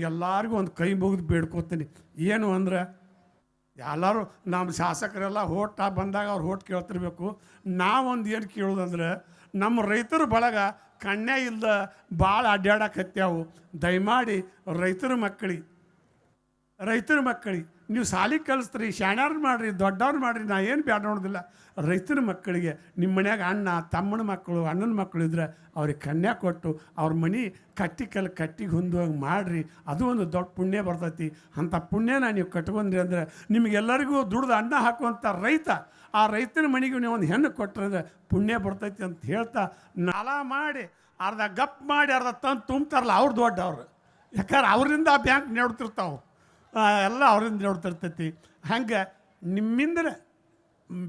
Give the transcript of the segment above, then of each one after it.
ಎಲ್ಲರಿಗೂ ಒಂದು ಕೈ ಮುಗಿದು ಬೇಡ್ಕೋತೀನಿ. ಏನು ಅಂದ್ರೆ, ಎಲ್ಲರೂ ನಮ್ಮ ಶಾಸಕರೆಲ್ಲ ಹೋಟ ಬಂದಾಗ ಅವ್ರು ಹೋಟ್ ಕೇಳ್ತಿರ್ಬೇಕು. ನಾವೊಂದು ಏನು ಕೇಳೋದಂದ್ರೆ, ನಮ್ಮ ರೈತರ ಬಳಗ ಕಣ್ಣೇ ಇಲ್ದ ಭಾಳ ಅಡ್ಡಾಡಕತ್ಯಾವು ದಯಮಾಡಿ ರೈತರ ಮಕ್ಕಳಿ, ರೈತರ ಮಕ್ಕಳಿಗೆ ನೀವು ಸಾಲಿ ಕಲಿಸ್ತ್ರಿ ಶಾಣ್ಯಾರು ಮಾಡಿರಿ, ದೊಡ್ಡವ್ರು ಮಾಡಿರಿ, ನಾ ಏನು ಬ್ಯಾಡ ನೋಡೋದಿಲ್ಲ. ರೈತರ ಮಕ್ಕಳಿಗೆ ನಿಮ್ಮ ಮನ್ಯಾಗ ಅಣ್ಣ, ತಮ್ಮನ ಮಕ್ಕಳು, ಅಣ್ಣನ ಮಕ್ಕಳು ಇದ್ರೆ ಅವ್ರಿಗೆ ಕನ್ಯಾ ಕೊಟ್ಟು ಅವ್ರ ಮನೆ ಕಟ್ಟಿ ಕಲ್ ಕಟ್ಟಿಗೆ ಹೊಂದುವಾಗ ಮಾಡಿರಿ. ಅದು ಒಂದು ದೊಡ್ಡ ಪುಣ್ಯ ಬರ್ತೈತಿ. ಅಂಥ ಪುಣ್ಯನ ನೀವು ಕಟ್ಕೊಂಡ್ರಿ ಅಂದ್ರೆ ನಿಮಗೆಲ್ಲರಿಗೂ ದುಡ್ದು ಅನ್ನ ಹಾಕುವಂಥ ರೈತ, ಆ ರೈತನ ಮನೆಗೆ ನೀವು ಒಂದು ಹೆಣ್ಣು ಕೊಟ್ಟರೆ ಪುಣ್ಯ ಬರ್ತೈತಿ ಅಂತ ಹೇಳ್ತಾ ನಾಲ ಮಾಡಿ, ಅರ್ಧ ಗಪ್ ಮಾಡಿ, ಅರ್ಧ ತಂದು ತುಂಬ್ತಾರಲ್ಲ ಅವ್ರು ದೊಡ್ಡವ್ರು. ಯಾಕಂದ್ರೆ ಅವರಿಂದ ಬ್ಯಾಂಕ್ ನೋಡ್ತಿರ್ತಾವೆ. ಎಲ್ಲ ಅವರಿಂದ ನೋಡ್ತಿರ್ತೈತಿ. ಹಂಗೆ ನಿಮ್ಮಿಂದನೇ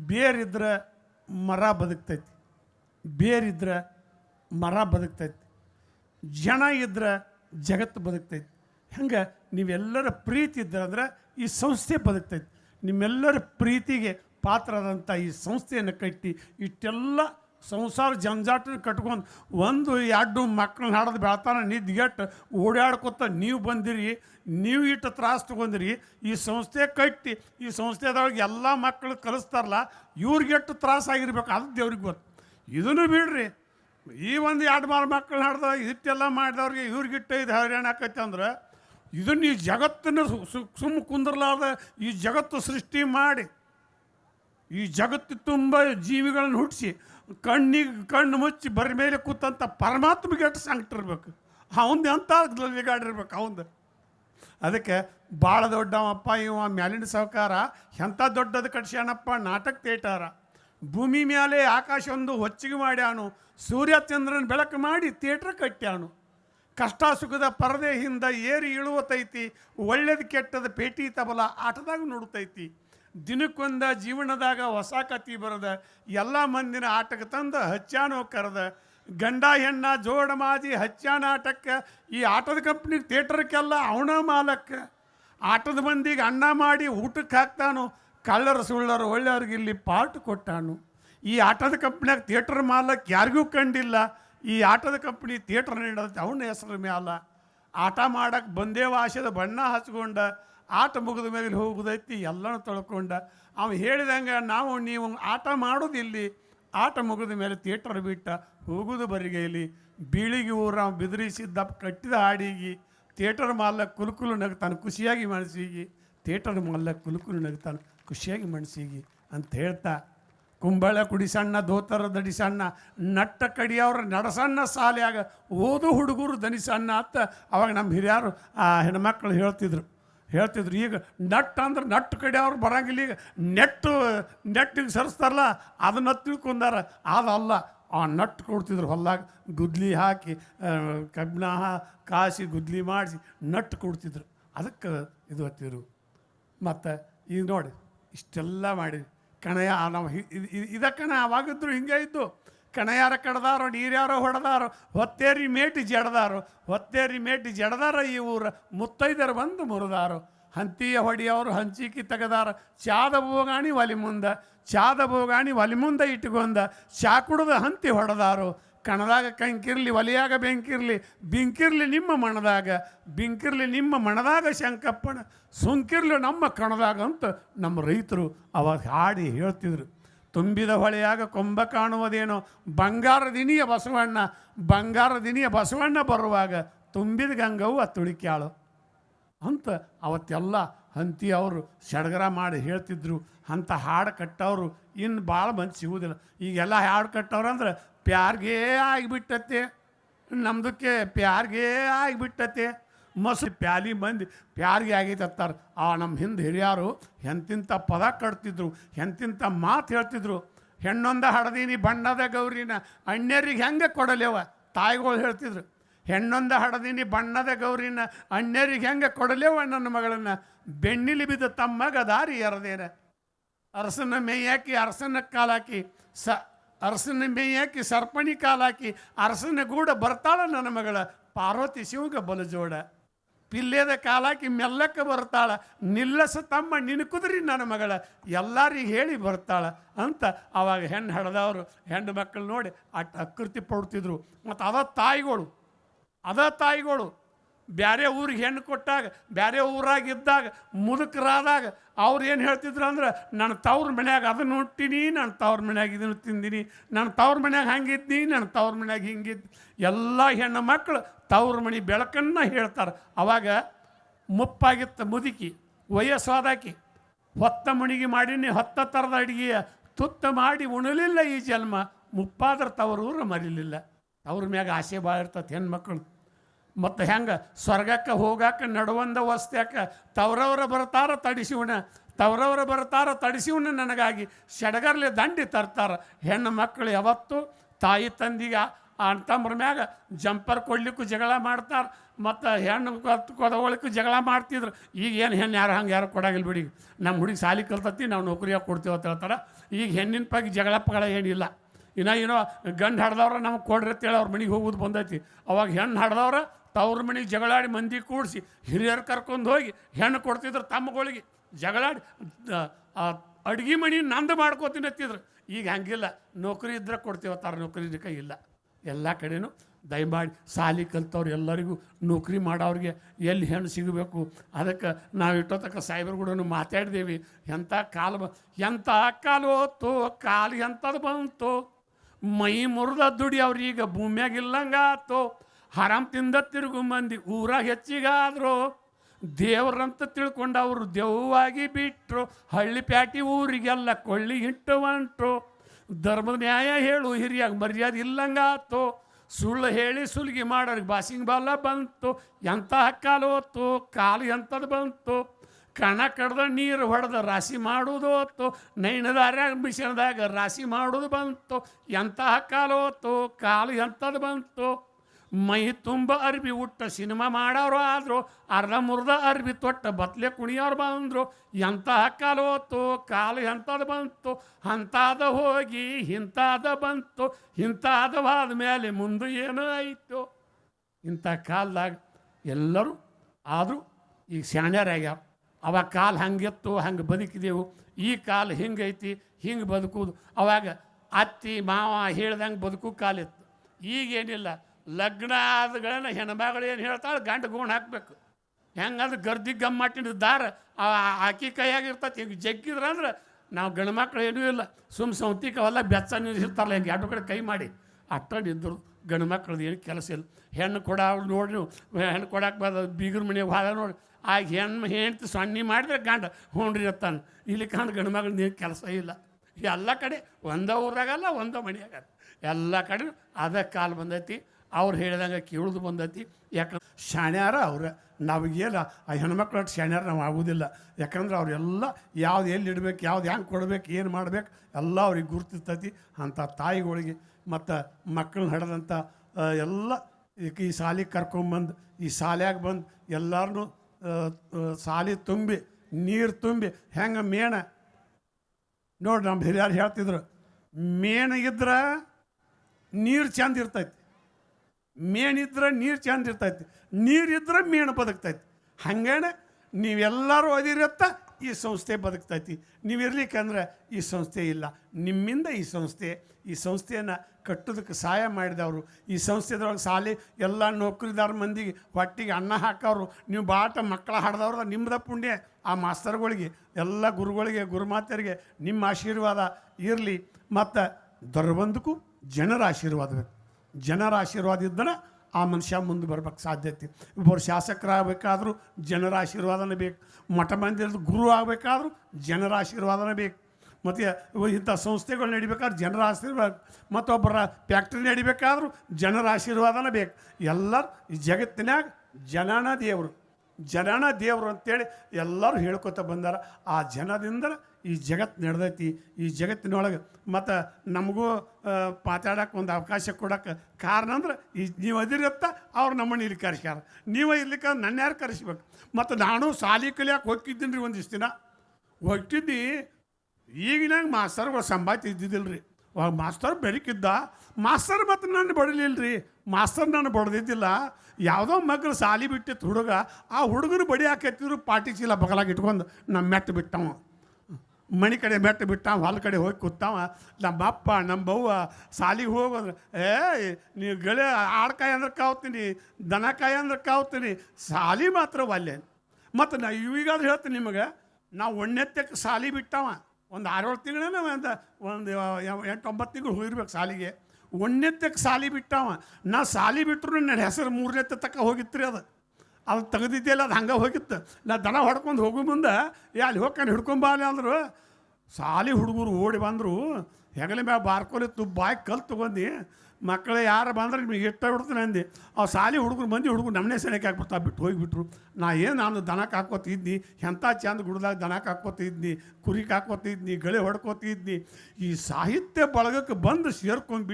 ಬೇರಿದ್ರೆ ಮರ ಬದುಕ್ತೈತಿ. ಬೇರಿದ್ರೆ ಮರ ಬದುಕ್ತೈತಿ. ಜನ ಇದ್ರೆ ಜಗತ್ತು ಬದುಕ್ತೈತಿ. ಹಂಗೆ ನೀವೆಲ್ಲರ ಪ್ರೀತಿ ಇದ್ರೆ ಅಂದ್ರೆ ಈ ಸಂಸ್ಥೆ ಬದುಕ್ತೈತಿ. ನಿಮ್ಮೆಲ್ಲರ ಪ್ರೀತಿಗೆ ಪಾತ್ರರಾದಂಥ ಈ ಸಂಸ್ಥೆಯನ್ನು ಕಟ್ಟಿ ಇಷ್ಟೆಲ್ಲ ಸಂಸಾರ ಜಂಜಾಟನ ಕಟ್ಕೊಂಡು ಒಂದು ಎರಡು ಮಕ್ಕಳನ್ನ ಹಾಡೋದು ಬೆಳ್ತಾನೆ ನಿದ್ಗೆಟ್ಟು ಓಡಾಡ್ಕೊತ ನೀವು ಬಂದಿರಿ, ನೀವು ಇಟ್ಟು ತ್ರಾಸ ತೊಗೊಂದಿರಿ, ಈ ಸಂಸ್ಥೆ ಕಟ್ಟಿ, ಈ ಸಂಸ್ಥೆದೊಳಗೆ ಎಲ್ಲ ಮಕ್ಕಳು ಕಲಿಸ್ತಾರಲ್ಲ ಇವ್ರಿಗೆಟ್ಟು ತ್ರಾಸ ಆಗಿರ್ಬೇಕು, ಅದು ದೇವ್ರಿಗೆ ಗೊತ್ತು. ಇದನ್ನು ಬಿಡ್ರಿ, ಈ ಒಂದು ಎರಡು ಮಾರು ಮಕ್ಕಳು ಹಾಡ್ದ, ಇಷ್ಟೆಲ್ಲ ಮಾಡಿದವ್ರಿಗೆ ಇವ್ರಿಗಿಟ್ಟು ಇದು ಹೈರಾಣ ಆಕೈತೆ ಅಂದ್ರೆ, ಇದನ್ನು ಈ ಜಗತ್ತನ್ನು ಸುಮ್ಮ ಕುಂದ್ರಲಾರ್ದ ಈ ಜಗತ್ತು ಸೃಷ್ಟಿ ಮಾಡಿ, ಈ ಜಗತ್ತು ತುಂಬ ಜೀವಿಗಳನ್ನು ಹುಟ್ಟಿಸಿ ಕಣ್ಣಿಗೆ ಕಣ್ಣು ಮುಚ್ಚಿ ಬರೀ ಮೇಲೆ ಕೂತಂತ ಪರಮಾತ್ಮಗೆ ಎಷ್ಟು ಸಂಕಟಿರ್ಬೇಕು ಅವಂದು ಎಂಥ ಗಾಡಿರ್ಬೇಕು ಅವಂದು. ಅದಕ್ಕೆ ಭಾಳ ದೊಡ್ಡವಪ್ಪ ಇವ ಮ್ಯಾಲಿನ ಸಹಕಾರ ಎಂಥ ದೊಡ್ಡದು ಕಟ್ಸ್ಯಾನಪ್ಪ ನಾಟಕ ತೇಟಾರ ಭೂಮಿ ಮೇಲೆ ಆಕಾಶ ಒಂದು ಹೊಚ್ಚಿಗೆ ಮಾಡ್ಯಾನು. ಸೂರ್ಯ ಚಂದ್ರನ ಬೆಳಕು ಮಾಡಿ ಥಿಯೇಟ್ರ್ ಕಟ್ಟ್ಯಾನು. ಕಷ್ಟ ಸುಖದ ಪರದೆ ಹಿಂದ ಏರಿ ಇಳುವತೈತಿ. ಒಳ್ಳೇದು ಕೆಟ್ಟದ ಪೇಟಿ ತಬಲ ಆಟದಾಗ ನೋಡ್ತೈತಿ. ದಿನಕ್ಕೊಂದ ಜೀವನದಾಗ ಹೊಸ ಕತಿ ಬರದ, ಎಲ್ಲ ಮಂದಿನ ಆಟಕ್ಕೆ ತಂದು ಹಚ್ಚಾನೋ ಕರೆದ. ಗಂಡ ಹೆಣ್ಣ ಜೋಡ ಮಾಜಿ ಹಚ್ಚಾನ ಆಟಕ್ಕೆ, ಈ ಆಟದ ಕಂಪ್ನಿ ಥಿಯೇಟರ್ಕ್ಕೆಲ್ಲ ಅವನ ಮಾಲಕ್ಕ. ಆಟದ ಮಂದಿಗೆ ಅನ್ನ ಮಾಡಿ ಊಟಕ್ಕೆ ಹಾಕ್ತಾನು, ಕಳ್ಳರ ಸುಳ್ಳರು ಒಳ್ಳೆಯವ್ರಿಗೆ ಇಲ್ಲಿ ಪಾರ್ಟ್ ಕೊಟ್ಟಾನು. ಈ ಆಟದ ಕಂಪ್ನಿಯಾಗ ಥಿಯೇಟರ್ ಮಾಲಕ್ ಯಾರಿಗೂ ಕಂಡಿಲ್ಲ. ಈ ಆಟದ ಕಂಪ್ನಿ ಥಿಯೇಟರ್ ನೀಡೋದು ಅವನ ಹೆಸರು ಮ್ಯಾಲ. ಆಟ ಮಾಡಕ್ಕೆ ಬಂದೇ ಆಶೆದ ಬಣ್ಣ ಹಚ್ಕೊಂಡ ಆಟ ಮುಗಿದ ಮೇಲೆ ಹೋಗುದೈತಿ, ಎಲ್ಲನೂ ತೊಳ್ಕೊಂಡ. ಅವ ಹೇಳಿದಂಗೆ ನಾವು ನೀವು ಆಟ ಮಾಡೋದಿಲ್ಲಿ, ಆಟ ಮುಗಿದ ಮೇಲೆ ಥಿಯೇಟರ್ ಬಿಟ್ಟ ಹೋಗುದು ಬರಿಗೈಲಿ ಬೀಳಿಗೆ ಊರ ಬಿದಿರಿಸಿದ್ದ ಕಟ್ಟಿದ ಹಾಡಿಗೆ ಥಿಯೇಟರ್ ಮಾಲ ಕುಲುಕುಲು ನಗ್ತಾನೆ, ಖುಷಿಯಾಗಿ ಮನಸ್ಸಿಗೆ ಥಿಯೇಟರ್ ಮಾಲ ಕುಲುಕುಲು ನಗ್ತಾನೆ, ಖುಷಿಯಾಗಿ ಮನಸ್ಸಿಗೆ ಅಂತ ಹೇಳ್ತಾ, ಕುಂಬಳ ಕುಡಿಸಣ್ಣ ದೋತರ ದಡಿಸಣ್ಣ ನಟ್ಟ ಕಡಿಯವ್ರ ನಡಸಣ್ಣ ಸಾಲ್ಯಾಗ ಓದು ಹುಡುಗರು ದನಿಸಣ್ಣ ಅಂತ ಅವಾಗ ನಮ್ಮ ಹಿರಿಯರು ಆ ಹೆಣ್ಮಕ್ಳು ಹೇಳ್ತಿದ್ರು. ಹೇಳ್ತಿದ್ರು, ಈಗ ನಟ್ ಅಂದ್ರೆ ನಟ್ಟು ಅವ್ರು ಬರಂಗಿಲ್ಲ, ಈಗ ನೆಟ್ಟು, ನೆಟ್ಟಿಗೆ ಸರಿಸ್ತಾರಲ್ಲ, ಅದನ್ನ ತಿಳ್ಕೊಂಡಾರ, ಅದಲ್ಲ. ಆ ನಟ್ಟು ಕೊಡ್ತಿದ್ರು ಹೊಲ್ದಾಗ, ಗುದ್ಲಿ ಹಾಕಿ ಕಬ್ಬಿಣ ಕಾಸಿ, ಗುದ್ಲಿ ಮಾಡಿಸಿ ನಟ್ಟು ಕೊಡ್ತಿದ್ರು. ಅದಕ್ಕೆ ಇದು ಹತ್ತಿದ್ರು. ಮತ್ತು ಈಗ ನೋಡಿ, ಇಷ್ಟೆಲ್ಲ ಮಾಡಿ ಕಣಯ ನಾವು ಇದಕ್ಕಣ ಆವಾಗಿದ್ರು ಹಿಂಗೆ ಇದ್ದು. ಕಣಯಾರ ಕಡ್ದಾರೋ, ನೀರ್ಯಾರೋ ಹೊಡೆದಾರೋ, ಹೊತ್ತೇರಿ ಮೇಟಿ ಜಡದಾರೋ, ಹೊತ್ತೇರಿ ಮೇಟಿ ಜಡದಾರ ಈ ಊರ ಮುತ್ತೈದರ ಬಂದು ಮುರಿದಾರೋ. ಹಂತಿಯ ಹೊಡಿಯವರು ಹಂಚಿಕಿ ತೆಗೆದಾರ. ಚಾದ ಬೋಗಾಣಿ ಒಲಿ ಮುಂದ ಚಾದ ಬೋಗಾಣಿ ಒಲಿ ಮುಂದ ಇಟ್ಕೊಂದ ಚಾ ಕುಡ್ದ ಹಂತಿ ಹೊಡೆದಾರು. ಕಣದಾಗ ಕಂಕಿರ್ಲಿ, ಒಲಿಯಾಗ ಬೆಂಕಿರ್ಲಿ, ಬಿಂಕಿರ್ಲಿ ನಿಮ್ಮ ಮಣದಾಗ, ಬಿಂಕಿರ್ಲಿ ನಿಮ್ಮ ಮಣದಾಗ ಶಂಕಪ್ಪಣ ಸುಂಕಿರ್ಲಿ ನಮ್ಮ ಕಣದಾಗ ಅಂತ ನಮ್ಮ ರೈತರು ಅವಾಗ ಹಾಡಿ ಹೇಳ್ತಿದ್ರು. ತುಂಬಿದ ಹೊಳೆಯಾಗ ಕೊಂಬ ಕಾಣುವುದೇನೋ? ಬಂಗಾರ ದಿನಿಯ ಬಸವಣ್ಣ ಬಂಗಾರ ದಿನಿಯ ಬಸವಣ್ಣ ಬರುವಾಗ ತುಂಬಿದ ಗಂಗವು ಆ ತುಳಿಕ್ಯಾಳು ಅಂತ ಅವತ್ತೆಲ್ಲ ಹಂತಿ ಅವರು ಸಡಗರ ಮಾಡಿ ಹೇಳ್ತಿದ್ರು. ಅಂಥ ಹಾಡು ಕಟ್ಟವರು ಇನ್ನು ಭಾಳ ಮಂದಿ ಸಿಗುವುದಿಲ್ಲ ಈಗೆಲ್ಲ ಹಾಡು ಕಟ್ಟವ್ರು ಅಂದ್ರೆ ಪ್ಯಾರ್ಗೇ ಆಗಿಬಿಟ್ಟತೆ ನಮ್ದಕ್ಕೆ ಪ್ಯಾರ್ಗೇ ಆಗಿಬಿಟ್ಟತೆ ಮಸ್ತ್ ಪ್ಯಾಲಿ ಮಂದಿ ಪ್ಯಾರ್ಗೆ ಆಗೈತೆ ಅಂತಾರೆ ಆ ನಮ್ಮ ಹಿಂದೆ ಹಿರಿಯರು ಎಂತಿಂಥ ಪದ ಕಟ್ತಿದ್ರು ಎಂತಿಂಥ ಮಾತು ಹೇಳ್ತಿದ್ರು. ಹೆಣ್ಣೊಂದ ಹಡದೀನಿ ಬಣ್ಣದ ಗೌರಿನ ಅಣ್ಯರಿಗೆ ಹೆಂಗೆ ಕೊಡಲೇವ ತಾಯಿಗಳು ಹೇಳ್ತಿದ್ರು. ಹೆಣ್ಣೊಂದ ಹಡದೀನಿ ಬಣ್ಣದ ಗೌರಿನ ಅಣ್ಯರಿಗೆ ಹೆಂಗೆ ಕೊಡಲೇವ ನನ್ನ ಮಗಳನ್ನ? ಬೆಣ್ಣಿಲಿ ಬಿದ್ದ ತಮ್ಮಗ ದಾರಿ ಎರದೇನ. ಅರಸನ ಮೇಯಾಕಿ ಅರಸನ ಕಾಲಾಕಿ, ಸ, ಅರಸನ ಮೇಯಾಕಿ ಸರ್ಪಣಿ ಕಾಲಾಕಿ, ಅರಸನ ಗೂಡ ಬರ್ತಾಳ ನನ್ನ ಮಗಳ ಪಾರ್ವತಿ ಶಿವಗ ಬಲಜೋಡ. ಪಿಲ್ಲೇದ ಕಾಲಾಕಿ ಮೆಲ್ಲಕ್ಕೆ ಬರ್ತಾಳೆ ನಿಲ್ಲಸ ತಮ್ಮ ನಿನಕುದ್ರಿ ನನ್ನ ಮಗಳ. ಎಲ್ಲರಿಗೆ ಹೇಳಿ ಬರ್ತಾಳೆ ಅಂತ ಅವಾಗ ಹೆಣ್ಣು ಹಡ್ದವರು, ಹೆಣ್ಣು ಮಕ್ಕಳು ನೋಡಿ ಅಟ್ ಅಕೃತಿ ಪಡ್ತಿದ್ರು. ಮತ್ತು ಅದ ತಾಯಿಗಳು ಅದ ತಾಯಿಗಳು. ಬ್ಯಾರೆ ಊರಿಗೆ ಹೆಣ್ಣು ಕೊಟ್ಟಾಗ, ಬ್ಯಾರೆ ಊರಾಗಿದ್ದಾಗ ಮುದುಕರಾದಾಗ ಅವ್ರು ಏನು ಹೇಳ್ತಿದ್ರು ಅಂದ್ರೆ ನನ್ನ ತವ್ರ ಮನ್ಯಾಗ ಅದನ್ನು ಹುಟ್ಟಿನಿ ನಾನು ತವ್ರ ಮನ್ಯಾಗ ಇದನ್ನು ತಿಂದಿನಿ ನನ್ನ ತವ್ರ ಮನ್ಯಾಗ ಹಂಗಿದ್ದೀನಿ ನನ್ನ ತವ್ರ ಮನ್ಯಾಗ ಹಿಂಗಿದ್ದು ಎಲ್ಲ ಹೆಣ್ಣು ಮಕ್ಕಳು ತವ್ರ ಮನೆ ಬೆಳಕನ್ನು ಹೇಳ್ತಾರೆ. ಅವಾಗ ಮುಪ್ಪಾಗಿತ್ತ ಮುದುಕಿ, ವಯಸ್ಸಾದಾಕಿ, ಹೊತ್ತ ಮುಣಿಗಿ ಮಾಡೀನಿ, ಹೊತ್ತ ಥರದ ಅಡಿಗೆಯ ತುತ್ತ ಮಾಡಿ ಉಣಲಿಲ್ಲ ಈ ಜನ್ಮ, ಮುಪ್ಪಾದ್ರೆ ತವರೂರು ಮರಿಲಿಲ್ಲ. ತವ್ರ ಮ್ಯಾಗ ಆಸೆ ಭಾಳ ಇರ್ತದೆ ಹೆಣ್ಮಕ್ಳು ಮತ್ತು ಹೆಂಗೆ ಸ್ವರ್ಗಕ್ಕೆ ಹೋಗಾಕ ನಡುವಂದ ವಸ್ತ್ಯಾಕ ತವರವರ ಬರ್ತಾರ ತಡಿಸಿವಣ ತವರವರ ಬರ್ತಾರ ತಡಿಸಿವಣ ನನಗಾಗಿ ಸೆಡಗರ್ಲೆ ದಂಡಿ ತರ್ತಾರೆ. ಹೆಣ್ಣು ಮಕ್ಕಳು ಯಾವತ್ತು ತಾಯಿ ತಂದಿಗೆ ಅಂತಂಬ್ರ ಮ್ಯಾಗ ಜಂಪರ್ ಕೊಡ್ಲಿಕ್ಕೂ ಜಗಳ ಮಾಡ್ತಾರೆ, ಮತ್ತು ಹೆಣ್ಣು ಕೊದವಳಿಕ್ಕೂ ಜಗಳ ಮಾಡ್ತಿದ್ರು. ಈಗ ಏನು ಹೆಣ್ಣು ಯಾರು ಹಂಗೆ ಯಾರು ಕೊಡಂಗಿಲ್ಲ ಬಿಡಿ. ನಮ್ಮ ಹುಡುಗಿ ಸಾಲಿ ಕಲ್ತತಿ, ನಾವು ನೌಕರಿಯಾಗಿ ಕೊಡ್ತೀವಿ ಅಂತ ಹೇಳ್ತಾರೆ. ಈಗ ಹೆಣ್ಣಿನ ಪೈಕಿ ಜಗಳ ಪಗಳ ಏನಿಲ್ಲ. ಇನ್ನು ಏನೋ ಗಂಡು ಹಡ್ದವ್ರ ನಮಗೆ ಕೊಡ್ರಿ ಅಂತೇಳಿ ಅವ್ರ ಮನೆಗೆ ಹೋಗೋದು ಬಂದೈತಿ. ಅವಾಗ ಹೆಣ್ಣು ಹಡ್ದವ್ರ ತವ್ರ ಮನೆಗೆ ಜಗಳಾಡಿ ಮಂದಿ ಕೂಡಿಸಿ ಹಿರಿಯರು ಕರ್ಕೊಂಡು ಹೋಗಿ ಹೆಣ್ಣು ಕೊಡ್ತಿದ್ರು ತಮ್ಮಗಳಿಗೆ. ಜಗಳಾಡಿ ಅಡುಗೆ ಮನೆ ನಂದು ಮಾಡ್ಕೋತೀನಿ ಅಂತಿದ್ರು. ಈಗ ಹಂಗಿಲ್ಲ. ನೌಕರಿ ಇದ್ರೆ ಕೊಡ್ತೀವತ್ತಾರ ನೌಕರಿ ಇದಕ್ಕೆ ಇಲ್ಲ. ಎಲ್ಲ ಕಡೆನೂ ದಯಮಾಡಿ ಸಾಲಿ ಕಲ್ತವ್ರು ಎಲ್ಲರಿಗೂ ನೌಕರಿ ಮಾಡೋರಿಗೆ ಎಲ್ಲಿ ಹೆಣ್ಣು ಸಿಗಬೇಕು? ಅದಕ್ಕೆ ನಾವು ಇಟ್ಟೋತಕ್ಕ ಸಾಹೇಬ್ರು ಕೂಡ ಮಾತಾಡಿದೇವಿ. ಎಂಥ ಕಾಲ ಎಂಥ ಕಾಲು ಹೋತು ಕಾಲು ಎಂಥದ್ದು ಬಂತು? ಮೈ ಮುರಿದ ದುಡಿ ಅವ್ರೀಗ ಭೂಮ್ಯಾಗ ಇಲ್ಲಂಗಾತು. ಹರಾಮ್ ತಿಂದ ತಿರುಗು ಮಂದಿ ಊರಾಗ ಹೆಚ್ಚಿಗಾದ್ರು. ದೇವ್ರಂತ ತಿಳ್ಕೊಂಡು ಅವರು ದೆವ್ವಾಗಿ ಬಿಟ್ರು. ಹಳ್ಳಿ ಪ್ಯಾಟಿ ಊರಿಗೆಲ್ಲ ಕೊಳ್ಳಿ ಹಿಟ್ಟು ಹೊಂಟು ಧರ್ಮದ ನ್ಯಾಯ ಹೇಳು, ಹಿರಿಯಾಗ ಮರ್ಯಾದೆ ಇಲ್ಲಂಗಾತು. ಸುಳ್ಳು ಹೇಳಿ ಸುಲಿಗೆ ಮಾಡೋರಿಗೆ ಬಾಸಿಂಗ್ ಬಾಲ ಬಂತು. ಎಂಥ ಕಾಲು ಹೋತು, ಕಾಲು ಎಂಥದ್ದು ಬಂತು. ಕಣ ಕಡ್ದ ನೀರು ಹೊಡೆದ ರಾಶಿ ಮಾಡುವುದು ಹೊತ್ತು ನೈನದಾರ್ಯಾಗ ಮಿಷನ್ದಾಗ ರಾಶಿ ಮಾಡೋದು ಬಂತು, ಎಂತಹ ಕಾಲು ಹೊತ್ತು, ಕಾಲು ಎಂಥದ್ದು ಬಂತು? ಮೈ ತುಂಬ ಅರ್ಬಿ ಉಟ್ಟ ಸಿನಿಮಾ ಮಾಡೋರು ಆದರು, ಅರ್ಧ ಮುರ್ಧ ಅರ್ಬಿ ತೊಟ್ಟ ಬತ್ಲೆ ಕುಣಿಯೋರು ಬಂದರು, ಎಂತಹ ಕಾಲು ಹೋತು ಕಾಲು ಎಂಥದ್ದು ಬಂತು? ಅಂತಾದ ಹೋಗಿ ಇಂತಾದ ಬಂತು ಇಂಥಾದವಾದ ಮೇಲೆ ಮುಂದೆ ಏನೋ ಆಯಿತು? ಇಂಥ ಕಾಲದಾಗ ಎಲ್ಲರೂ ಆದರೂ ಈಗ ಶಾಣ್ಯರಾಗ್ಯಾವ ಅವಾಗ ಕಾಲು ಹಂಗಿತ್ತು, ಹಂಗೆ ಬದುಕಿದೆವು ಈ ಕಾಲ ಹಿಂಗೈತಿ, ಹಿಂಗೆ ಬದುಕೋದು ಅವಾಗ ಅತ್ತಿ, ಮಾವ ಹೇಳ್ದಂಗೆ ಬದುಕು ಕಾಲಿತ್ತು. ಈಗೇನಿಲ್ಲ, ಲಗ್ನ ಆದಗಳನ್ನ ಹೆಣ್ಮಗಳು ಏನು ಹೇಳ್ತಾಳೆ, ಗಂಡು ಗೋಣ ಹಾಕ್ಬೇಕು. ಹೆಂಗಂದ್ರೆ ಗರ್ದಿ ಗಮ್ಮಟ್ಟಿನ ದಾರ ಆಕಿ ಕೈಯಾಗಿರ್ತತಿ, ಹಿಂಗೆ ಜಗ್ಗಿದ್ರಂದ್ರೆ, ನಾವು ಗಂಡು ಮಕ್ಳು ಏನೂ ಇಲ್ಲ. ಸುಮ್ಮ ಸೌತಿಕವಲ್ಲ, ಬೆಚ್ಚ ನಿಲ್ಲಿಸಿರ್ತಾರಲ್ಲ ಹಿಂಗೆ ಎರಡು ಕಡೆ ಕೈ ಮಾಡಿ. ಅಟ್ಟ ನಿಂದರು ಗಂಡು ಮಕ್ಳದ್ದು ಏನು ಕೆಲಸ ಇಲ್ಲ. ಹೆಣ್ಣು ಕೊಡ ನೋಡ್ರಿ ನೀವು ಹೆಣ್ಣು ಕೊಡಕ್ಕೆ ಬಾರ್ದು ಬೀಗರ ಮನೆಗೆ ಹೋದ ನೋಡಿ ಆ ಹೆಣ್ಣು ಹೆಂಡ್ತಿ ಸಣ್ಣ ಮಾಡಿದ್ರೆ ಗಂಡ ಹೂಣ್ರಿ ಅಂತಾನೆ ಇಲ್ಲಿ ಕಾಣ್ ಗಂಡು ಮಕ್ಳದ್ದು ಏನು ಕೆಲಸ ಇಲ್ಲ. ಎಲ್ಲ ಕಡೆ ಒಂದೇ ಊರಾಗಲ್ಲ, ಒಂದೇ ಮನೆಯಾಗಲ್ಲ. ಎಲ್ಲ ಕಡೆ ಅದ ಕಾಲು ಬಂದೈತಿ. ಅವ್ರು ಹೇಳಿದಂಗೆ ಕೇಳಿದು ಬಂದೈತಿ. ಯಾಕಂದ್ರೆ ಶಾಣ್ಯಾರ ಅವ್ರ ನಾವಿಗೇನು ಆ ಹೆಣ್ಮಕ್ಳು ಶಾಣ್ಯಾರ ನಾವು ಆಗೋದಿಲ್ಲ. ಯಾಕಂದ್ರೆ ಅವರೆಲ್ಲ ಯಾವ್ದು ಎಲ್ಲಿ ಇಡ್ಬೇಕು, ಯಾವ್ದು ಹೆಂಗೆ ಕೊಡ್ಬೇಕು, ಏನು ಮಾಡ್ಬೇಕು, ಎಲ್ಲ ಅವ್ರಿಗೆ ಗುರ್ತಿರ್ತೈತಿ ಅಂಥ ತಾಯಿಗಳಿಗೆ. ಮತ್ತು ಮಕ್ಕಳನ್ನ ಹಿಡ್ದಂಥ ಎಲ್ಲ ಈ ಸಾಲಿಗೆ ಕರ್ಕೊಂಬಂದು, ಈ ಶಾಲ್ಯಾಗ ಬಂದು ಎಲ್ಲರನ್ನೂ ಸಾಲಿ ತುಂಬಿ, ನೀರು ತುಂಬಿ, ಹೆಂಗೆ ಮೇಣ, ನೋಡಿ ನಮ್ಮ ಹಿರಿಯರು ಹೇಳ್ತಿದ್ರು, ಮೇಣ ಇದ್ರೆ ನೀರು ಚಂದ ಇರ್ತೈತಿ. ಮೇಣಿದ್ರೆ ನೀರು ಚಂದ ಇರ್ತೈತಿ, ನೀರಿದ್ರೆ ಮೇಣು ಬದುಕ್ತೈತಿ. ಹಂಗೇನೆ ನೀವೆಲ್ಲರೂ ಓದಿರತ್ತ ಈ ಸಂಸ್ಥೆ ಬದುಕ್ತೈತಿ. ನೀವು ಇರ್ಲಿಕ್ಕಂದ್ರೆ ಈ ಸಂಸ್ಥೆ ಇಲ್ಲ. ನಿಮ್ಮಿಂದ ಈ ಸಂಸ್ಥೆ, ಈ ಸಂಸ್ಥೆಯನ್ನು ಕಟ್ಟೋದಕ್ಕೆ ಸಹಾಯ ಮಾಡಿದವರು. ಈ ಸಂಸ್ಥೆದೊಳಗೆ ಸಾಲಿ ಎಲ್ಲ ನೌಕರಿದಾರ ಮಂದಿಗೆ ಹೊಟ್ಟಿಗೆ ಅನ್ನ ಹಾಕೋರು ನೀವು ಬಾಟ ಮಕ್ಕಳ ಹಾಡ್ದವ್ರದ ನಿಮ್ಮದ ಪುಣ್ಯ. ಆ ಮಾಸ್ತರ್ಗಳಿಗೆ, ಎಲ್ಲ ಗುರುಗಳಿಗೆ, ಗುರುಮಾತೆಯರಿಗೆ ನಿಮ್ಮ ಆಶೀರ್ವಾದ ಇರಲಿ. ಮತ್ತು ದೊರಬಂದಕ್ಕೂ ಜನರ ಆಶೀರ್ವಾದ ಬೇಕು. ಜನರ ಆಶೀರ್ವಾದ ಇದ್ದರೆ ಆ ಮನುಷ್ಯ ಮುಂದೆ ಬರ್ಬೇಕು ಸಾಧ್ಯತೆ. ಒಬ್ಬರು ಶಾಸಕರಾಗಬೇಕಾದ್ರೂ ಜನರ ಆಶೀರ್ವಾದನೇ ಬೇಕು. ಮಠ ಮಂದಿರದ ಗುರು ಆಗಬೇಕಾದ್ರೂ ಜನರ ಆಶೀರ್ವಾದನೇ ಬೇಕು. ಮತ್ತು ಇಂಥ ಸಂಸ್ಥೆಗಳು ನಡಿಬೇಕಾದ್ರೆ ಜನರ ಆಶೀರ್ವಾದ ಮತ್ತೊಬ್ಬರ ಫ್ಯಾಕ್ಟ್ರಿ ನಡಿಬೇಕಾದ್ರೂ ಜನರ ಆಶೀರ್ವಾದನೇ ಬೇಕು. ಎಲ್ಲರೂ ಈ ಜಗತ್ತಿನಾಗ ಜನನ ದೇವರು. ಜನನ ದೇವರು ಅಂತೇಳಿ ಎಲ್ಲರೂ ಹೇಳ್ಕೊತ ಬಂದಾರ. ಆ ಜನದಿಂದ ಈ ಜಗತ್ತು ನಡೆದೈತಿ, ಈ ಜಗತ್ತಿನೊಳಗೆ ಮತ್ತು ನಮಗೂ ಮಾತಾಡೋಕೆ ಒಂದು ಅವಕಾಶ ಕೊಡೋಕೆ ಕಾರಣ ಅಂದ್ರೆ ಈ ನೀವು ಅದಿರತ್ತ ಅವ್ರು ನಮ್ಮನ್ನು ಇಲ್ಲಿ ಕರೆಸ್ಯಾರ. ನೀವು ಇರ್ಲಿಕ್ಕೆ ನನ್ನ ಯಾರು ಕರೆಸ್ಬೇಕು? ಮತ್ತು ನಾನು ಸಾಲಿ ಕಲಿಯಾಕೆ ಹೋಗ್ತಿದ್ದೀನಿ ರೀ ಒಂದಿಷ್ಟು ದಿನ. ಹೋಗ್ತಿದ್ದಿ, ಈಗಿನಾಗ ಮಾಸ್ತರ್ಗಳು ಸಂಭಾತಿ ಇದ್ದಿದ್ದಿಲ್ಲ ರೀ ಅವಾಗ ಮಾಸ್ತರ್ ಬೆಳಕಿದ್ದ ಮಾಸ್ತರ್ ಮತ್ತು ನನ್ನ ಬಡಲಿಲ್ಲ ರೀ ಮಾಸ್ತರ್ ನಾನು ಬಡ್ದಿದ್ದಿಲ್ಲ. ಯಾವುದೋ ಮಗಳು ಸಾಲಿ ಬಿಟ್ಟಿತ್ತು ಹುಡುಗ, ಆ ಹುಡುಗರು ಬಡಿ ಆಕತ್ತಿದ್ರು ಪಾಟಿ ಚೀಲ ಬಗಲಾಗಿ ಇಟ್ಕೊಂಡು ನಮ್ಮ ಮೆಟ್ಟು ಬಿಟ್ಟವ. ಮನೆ ಕಡೆ ಮೆಟ್ಟು ಬಿಟ್ಟಾವ, ಹೊಲ ಕಡೆ ಹೋಗಿ ಕೂತಾವ. ನಮ್ಮ ಬವ್ವ ಸಾಲಿಗೆ ಹೋಗೋದ್ರೆ ಏ ನೀವು ಗೆಳೆ, ಆಡ್ಕಾಯಿ ಅಂದ್ರೆ ಕಾವ್ತೀನಿ ದನಕಾಯಿ ಅಂದ್ರೆ ಕಾವ್ತೀನಿ, ಸಾಲಿ ಮಾತ್ರ ಒಲ್ಲೆ. ಮತ್ತು ನಾ ಈಗಾದ್ರೂ ಹೇಳ್ತೀನಿ ನಿಮಗೆ ನಾವು ಒಣ್ಣೆತ್ತಕ್ಕೆ ಸಾಲಿ ಬಿಟ್ಟಾವ. ಒಂದು ಆರೇಳು ತಿಂಗಳೇ ಒಂದು ಒಂದು ಎಂಟು ಒಂಬತ್ತು ತಿಂಗಳು ಹೋಗಿರ್ಬೇಕು ಸಾಲಿಗೆ. ಒಣ್ಣೆತ್ತಕ್ಕೆ ಸಾಲಿ ಬಿಟ್ಟಾವ. ನಾ ಸಾಲಿ ಬಿಟ್ಟರು ನನ್ನ ಹೆಸರು ಮೂರನೇ ತಕ್ಕ ಹೋಗಿತ್ತು ರೀ ಅದು. ಅದು ತೆಗೆದಿದ್ದೆಲ್ಲ ಅದು ಹಂಗೆ ಹೋಗಿತ್ತು. ನಾ ದನ ಹೊಡ್ಕೊಂಡು ಹೋಗೋ ಮುಂದೆ, ಏ, ಅಲ್ಲಿ ಹೋಗ್ಕೊಂಡು ಹಿಡ್ಕೊಂಬಾಲಿ ಅಂದರು. ಸಾಲಿ ಹುಡುಗರು ಓಡಿ ಬಂದರು. ಹೆಗಲ ಮ್ಯಾಗ ಬಾರ್ಕೊಲಿತ್ತು ಬಾಯಿ ಕಲ್ ತೊಗೊಂಡು, ಮಕ್ಕಳು ಯಾರು ಬಂದ್ರೆ ನಿಮಗೆ ಇಷ್ಟ ಬಿಡ್ತೀನಿ ಅಂದು. ಆ ಸಾಲಿ ಹುಡುಗರು ಮಂದಿ ಹುಡುಗರು ನಮ್ಮನೆ ಸೆನೆಗೆ ಹಾಕ್ಬಿಡ್ತಾ ಬಿಟ್ಟು ಹೋಗಿಬಿಟ್ರು. ನಾ ಏನು ನಾನು ದನಕ್ಕೆ ಹಾಕೋತಿದ್ನಿ ಎಂಥ ಚಂದ ಗುಡ್ದಾಗ ದನಕ್ಕೆ ಹಾಕೋತಿದ್ನಿ ಕುರಿಗೆ ಹಾಕೋತಿದ್ನಿ ಗಳೆ ಹೊಡ್ಕೋತಿದ್ನಿ ಈ ಸಾಹಿತ್ಯ ಬಳಗಕ್ಕೆ ಬಂದು ಸೇರ್ಕೊಂಡು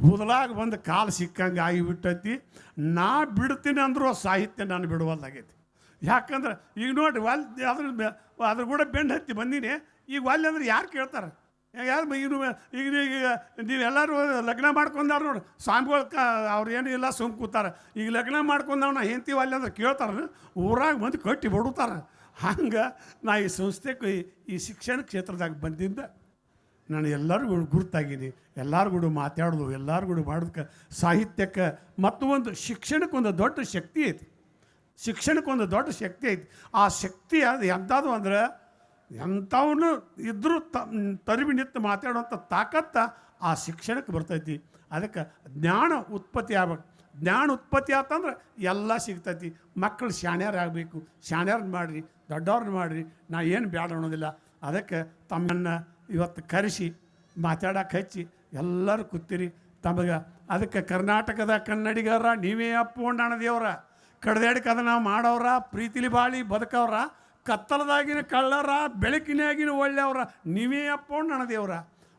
ಹುದಲಾಗ ಬಂದು ಕಾಲು ಸಿಕ್ಕಂಗೆ ಆಗಿಬಿಟ್ಟೈತಿ. ನಾ ಬಿಡ್ತೀನಿ ಅಂದರೂ ಸಾಹಿತ್ಯ ನಾನು ಬಿಡುವಲ್ಲಾಗೈತಿ ಯಾಕಂದ್ರೆ ಈಗ ನೋಡಿ ವಾಲ್ ಅದ್ರ ಅದ್ರ ಕೂಡ ಬೆಂಡ್ ಹತ್ತಿ ಬಂದೀನಿ. ಈಗ ವಾಲ್ಯ ಅಂದ್ರೆ ಯಾರು ಕೇಳ್ತಾರೆ? ಯಾರು ಈಗ ಈಗ ಈಗ ನೀವೆಲ್ಲರೂ ಲಗ್ನ ಮಾಡ್ಕೊಂಡಾರ ನೋಡಿ ಸ್ವಾಮಿಗಳು ಕ ಅವ್ರು ಏನು ಇಲ್ಲ ಸುಮ್ ಕೂತಾರೆ. ಈಗ ಲಗ್ನ ಮಾಡ್ಕೊಂಡವ್ ನಾ ಹೆಂಡ್ತಿ ವಾಲ್ಯ ಅಂದ್ರೆ ಕೇಳ್ತಾರೆ. ಊರಾಗ ಬಂದು ಕಟ್ಟಿ ಬಿಡುತ್ತಾರೆ ಹಂಗೆ ನಾ ಈ ಸಂಸ್ಥೆ ಈ- ಶಿಕ್ಷಣ ಕ್ಷೇತ್ರದಾಗ ಬಂದಿಂದ ನಾನು ಎಲ್ಲರಿಗೂ ಗುರುತಾಗಿದೆ ಎಲ್ಲರಿಗೂ ಮಾತಾಡೋದು ಎಲ್ಲರಿಗೂ ಮಾಡೋದಕ್ಕೆ ಸಾಹಿತ್ಯಕ್ಕೆ ಮತ್ತು ಒಂದು ಶಿಕ್ಷಣಕ್ಕೊಂದು ದೊಡ್ಡ ಶಕ್ತಿ ಐತಿ. ಶಿಕ್ಷಣಕ್ಕೊಂದು ದೊಡ್ಡ ಶಕ್ತಿ ಐತಿ. ಆ ಶಕ್ತಿ ಅದು ಎಂಥದ್ದು ಅಂದ್ರೆ ಎಂಥವನು ಇದ್ದರೂ ತ, ತರಿವಿ ನಿಂತು ಮಾತಾಡುವಂಥ ತಾಕತ್ತ ಆ ಶಿಕ್ಷಣಕ್ಕೆ ಬರ್ತೈತಿ. ಅದಕ್ಕೆ ಜ್ಞಾನ ಉತ್ಪತ್ತಿ ಆಗ್ಬೇಕು. ಜ್ಞಾನ ಉತ್ಪತ್ತಿ ಆತಂದ್ರೆ ಎಲ್ಲ ಸಿಗ್ತೈತಿ. ಮಕ್ಕಳು ಶಾಣ್ಯಾರ ಆಗಬೇಕು. ಶಾಣ್ಯಾರನ್ನ ಮಾಡಿರಿ, ದೊಡ್ಡವ್ರನ್ನ ಮಾಡಿರಿ. ನಾ ಏನು ಬೇಡ ಅನ್ನೋದಿಲ್ಲ. ಅದಕ್ಕೆ ತಮ್ಮನ್ನು ಇವತ್ತು ಕರೆಸಿ, ಮಾತಾಡಕ್ಕೆ ಹಚ್ಚಿ, ಎಲ್ಲರೂ ಕೂತಿರಿ. ತಮಗೆ ಅದಕ್ಕೆ ಕರ್ನಾಟಕದ ಕನ್ನಡಿಗರ ನೀವೇ ಅಪ್ಪುಂಡಣ ದೇವರ. ಕಡ್ದಾಡಿಕೆ ಅದನ್ನ ನಾವು ಮಾಡೋರ ಪ್ರೀತಿಲಿ ಬಾಳಿ ಬದುಕವ್ರ, ಕತ್ತಲದಾಗಿನ ಕಳ್ಳರ, ಬೆಳಕಿನಾಗಿನ ಒಳ್ಳೆಯವರ ನೀವೇ ಅಪ್ಪುಂಡಣ ದೇವರ.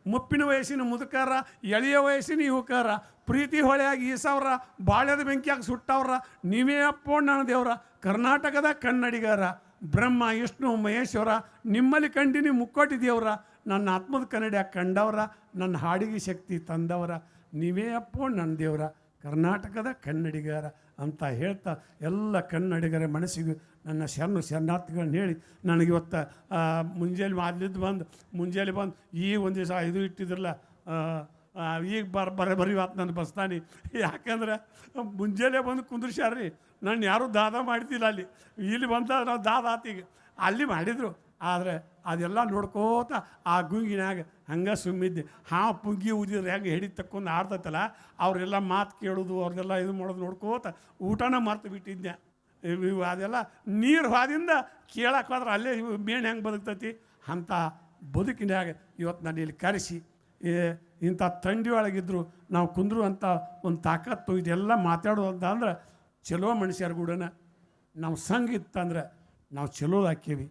ಮುಪ್ಪಿನ ವಯಸ್ಸಿನ ಮುದುಕರ, ಎಳೆಯ ವಯಸ್ಸಿನ ಯುವಕರ, ಪ್ರೀತಿ ಹೊಳೆಯಾಗಿ ಈಸವ್ರ, ಬಾಳ್ಯದ ಬೆಂಕಿಯಾಗಿ ಸುಟ್ಟವ್ರ, ನೀವೇ ಅಪ್ಪೋಣ್ಣ ದೇವರ. ಕರ್ನಾಟಕದ ಕನ್ನಡಿಗರ ಬ್ರಹ್ಮ, ವಿಷ್ಣು, ಮಹೇಶ್ವರ, ನಿಮ್ಮಲ್ಲಿ ಕಂಡಿನಿ ಮುಕ್ಕೋಟಿ ದೇವರ. ನನ್ನ ಆತ್ಮದ ಕನ್ನಡ ಕಂಡವರ? ನನ್ನ ಹಾಡಿಗೆ ಶಕ್ತಿ ತಂದವರ. ನೀವೇ ಅಪ್ಪೋ ನನ್ನ ದೇವರ, ಕರ್ನಾಟಕದ ಕನ್ನಡಿಗರ ಅಂತ ಹೇಳ್ತಾ ಎಲ್ಲ ಕನ್ನಡಿಗರ ಮನಸ್ಸಿಗೆ ನನ್ನ ಶರಣ ಶರಣಾರ್ಥಿಗಳನ್ನ ಹೇಳಿ ನನಗಿವತ್ತು ಮುಂಜಾನೆ ಮಾದ್ಲಿದ್ದು ಬಂದು, ಮುಂಜಾನೆ ಬಂದು ಈ ಒಂದು ದಿವಸ ಇದು ಇಟ್ಟಿದ್ರಲ್ಲ ಈಗ ಬರ ಬರ ಬರೀವತ್ತು ನನ್ನ ಬಸ್ತಾನಿ. ಯಾಕಂದ್ರೆ ಮುಂಜಾನೆ ಬಂದು ಕುಂದ್ರಿಸ್ಯಾರ್ರಿ. ನಾನು ಯಾರೂ ದಾದ ಮಾಡ್ತಿಲ್ಲ ಅಲ್ಲಿ. ಇಲ್ಲಿ ಬಂದ ನಾವು ದಾದ ಆತೀಗ ಅಲ್ಲಿ ಮಾಡಿದರು. ಆದರೆ ಅದೆಲ್ಲ ನೋಡ್ಕೋತ ಆ ಗುಂಗಿನಾಗ ಹಂಗೆ ಸುಮ್ಮಿದ್ದೆ. ಹಾ ಪುಗ್ಗಿ ಉದಿದ್ರೆ ಹೆಂಗೆ ಹೆಡಿ ತಕ್ಕೊಂಡು ಆಡ್ತೈತಲ್ಲ, ಅವರೆಲ್ಲ ಮಾತು ಕೇಳೋದು ಅವ್ರನ್ನೆಲ್ಲ ಇದು ಮಾಡೋದು ನೋಡ್ಕೋತ ಊಟನ ಮರ್ತು ಬಿಟ್ಟಿದ್ದೆ. ಇವು ಅದೆಲ್ಲ ನೀರು ಹಾದಿಂದ ಕೇಳಕ್ಕೆ ಹೋದ್ರೆ ಅಲ್ಲೇ ಮೇಣ್ ಹೆಂಗೆ ಬದುಕ್ತೈತಿ ಅಂಥ ಬದುಕಿನಾಗ ಇವತ್ತು ನಾನು ಇಲ್ಲಿ ಕರೆಸಿ. ಏ, ಇಂಥ ಥಂಡಿ ಒಳಗಿದ್ರು ನಾವು ಕುಂದ್ರು ಅಂತ ಒಂದು ತಾಕತ್ತು ಇದೆಲ್ಲ ಮಾತಾಡೋದು ಅಂತ ಅಂದ್ರೆ ಚಲೋ ಮನುಷ್ಯರ ಗೂಡನ, ನಾವು ಸಂಘ ಇತ್ತಂದ್ರೆ ನಾವು ಚಲೋ ಹಾಕೇವಿ.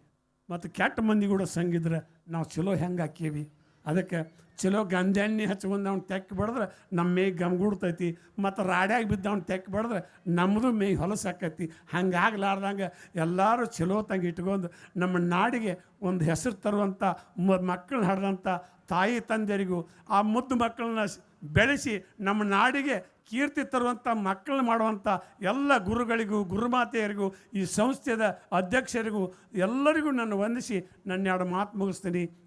ಮತ್ತು ಕೆಟ್ಟ ಮಂದಿ ಕೂಡ ಸಂಗಿದ್ರೆ ನಾವು ಚಲೋ ಹೆಂಗೆ ಹಾಕೇವಿ ಅದಕ್ಕೆ ಚಲೋ ಗಂಧೆಣ್ಣೆ ಹಚ್ಕೊಂಡು ಅವ್ನು ತೆಕ್ಕ ಬಡಿದ್ರೆ ನಮ್ಮ ಮೇಯ್ ಗಮ್ಗೂಡ್ತೈತಿ ಮತ್ತು ರಾಡ್ಯಾಗ ಬಿದ್ದು ಅವ್ನು ತೆಕ್ಕ ಬಡಿದ್ರೆ ನಮ್ಮದು ಮೇಯ್ ಹೊಲಸು ಆಕೈತಿ. ಹಂಗಾಗ್ಲಾರ್ದಂಗೆ ಎಲ್ಲರೂ ಚಲೋ ತಂಗೆ ಇಟ್ಕೊಂಡು ನಮ್ಮ ನಾಡಿಗೆ ಒಂದು ಹೆಸರು ತರುವಂಥ ಮ ಮಕ್ಕಳನ್ನ ಹಡ್ದಂಥ ತಾಯಿ ತಂದೆಯರಿಗೂ ಆ ಮುದ್ದು ಮಕ್ಕಳನ್ನ ಬೆಳೆಸಿ ನಮ್ಮ ನಾಡಿಗೆ ಕೀರ್ತಿ ತರುವಂಥ ಮಕ್ಕಳನ್ನ ಮಾಡುವಂಥ ಎಲ್ಲ ಗುರುಗಳಿಗೂ, ಗುರುಮಾತೆಯರಿಗೂ, ಈ ಸಂಸ್ಥೆಯ ಅಧ್ಯಕ್ಷರಿಗೂ ಎಲ್ಲರಿಗೂ ನಾನು ವಂದಿಸಿ ನನ್ನ ಎರಡು ಮಾತು ಮುಗಿಸ್ತೀನಿ.